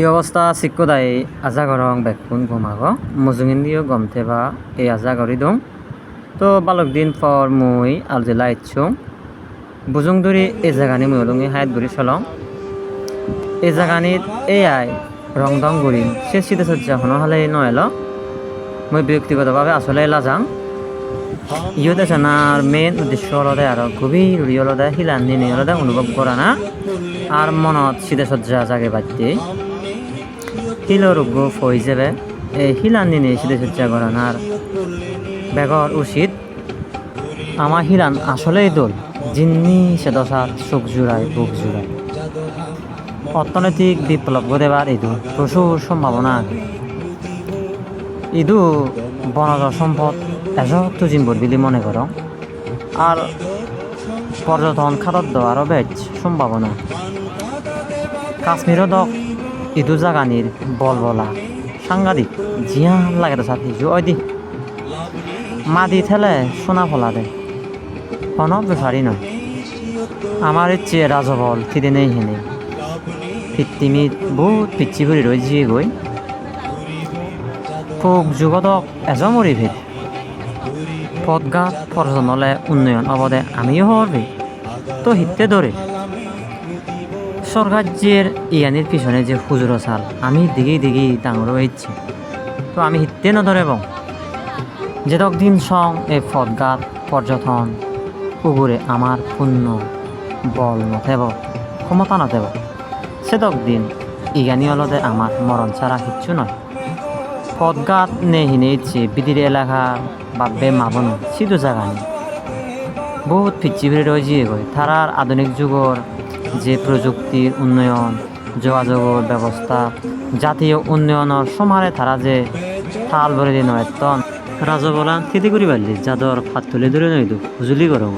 এই অবস্থা সিক্কোদাই আজা গরং বেকুন ঘুমাগ। মুজুঙিন দিও গমতে বা এই আজা গরি দং। তো বালক দিন পর মুই আলজেলা ইচ্ছুং বুজুং দরি এই জাগানি মুই অলুঙি হায়াত গুড়ি চলং। এই জাগানিত এই আই রং দং গুড়িম সে সিধে সজ্জা হনো হালে নয়েল মই ব্যক্তিগতভাবে আসলে যাং ইয়তে জানার মেইন উদ্দেশ্য হলদে আর গভীর উড়ি হলদে হিলান নিনে হলদে অনুভব করা না। আর মনত সিধে সজ্জা জাগে বাদ্যে হিলো রোগ ফই যাবে। এই হিলান নিনে সিধে সজ্জা করা না আর। বেগর উচিত আমার হিলান আসলেই দোল। জিন্নি সে দশার চোখ জুড়ায় বুক জুড়ায়। অর্থনৈতিক বিপ্লব ঘটেবার ইদু প্রচুর সম্ভাবনা ইদু বনজ সম্পদ এজত জিম্বর বুলি মনে করো। আর পর্যটন খাতত আরও বেশ সম্ভাবনা। কাশ্মীরও দক ইদু জাগানির বল বলা সাংঘাতিক জিয়ান লাগে তো সাথী জয় দি মাদি ঠেলে সোনা ফলা দে। কোনো বেফারি নয়। আমার ইচ্ছে রাজবল ফিরে নেই হেনে ফিত্তিমিত বহুত পিচ্ছি ভরি রয়ে জিয়ে গই ফোক যুগতক এজমরি ভিত পদঘাট পর্যটনলে উন্নয়ন অবদে আমিও হরবি তো হিতে ধরে সরকার্যের ইয়ানির পিছনে যে হুজুর সাল আমি দিঘি দিঘি ডাঙর হয়েছি তো আমি হিতে নধরে বং যেতক দিন সং এই পদঘাট পর্যটন উগুরে আমার পূর্ণ বল নথেব, ক্ষমতা নথেব। সেতক দিন ইগানি অলদে আমার মরণ ছাড়া কিচ্ছু নয় পদঘাট নে হিনে ইচ্ছে বিদির এলাকা বাবে মাবনো সিধু জায়গা নেই বহুত পিচ্ছি ভিড়ে রয়েছে গই তারার আধুনিক যুগর যে প্রযুক্তির উন্নয়ন যোগাযোগের ব্যবস্থা, জাতীয় উন্নয়নের সমারে তারা যে তাল ভরে দিন তন রাজবলান খেতে করি পারলি যাদর ফাত তুলে ধরে নইদু, হুজুলি করব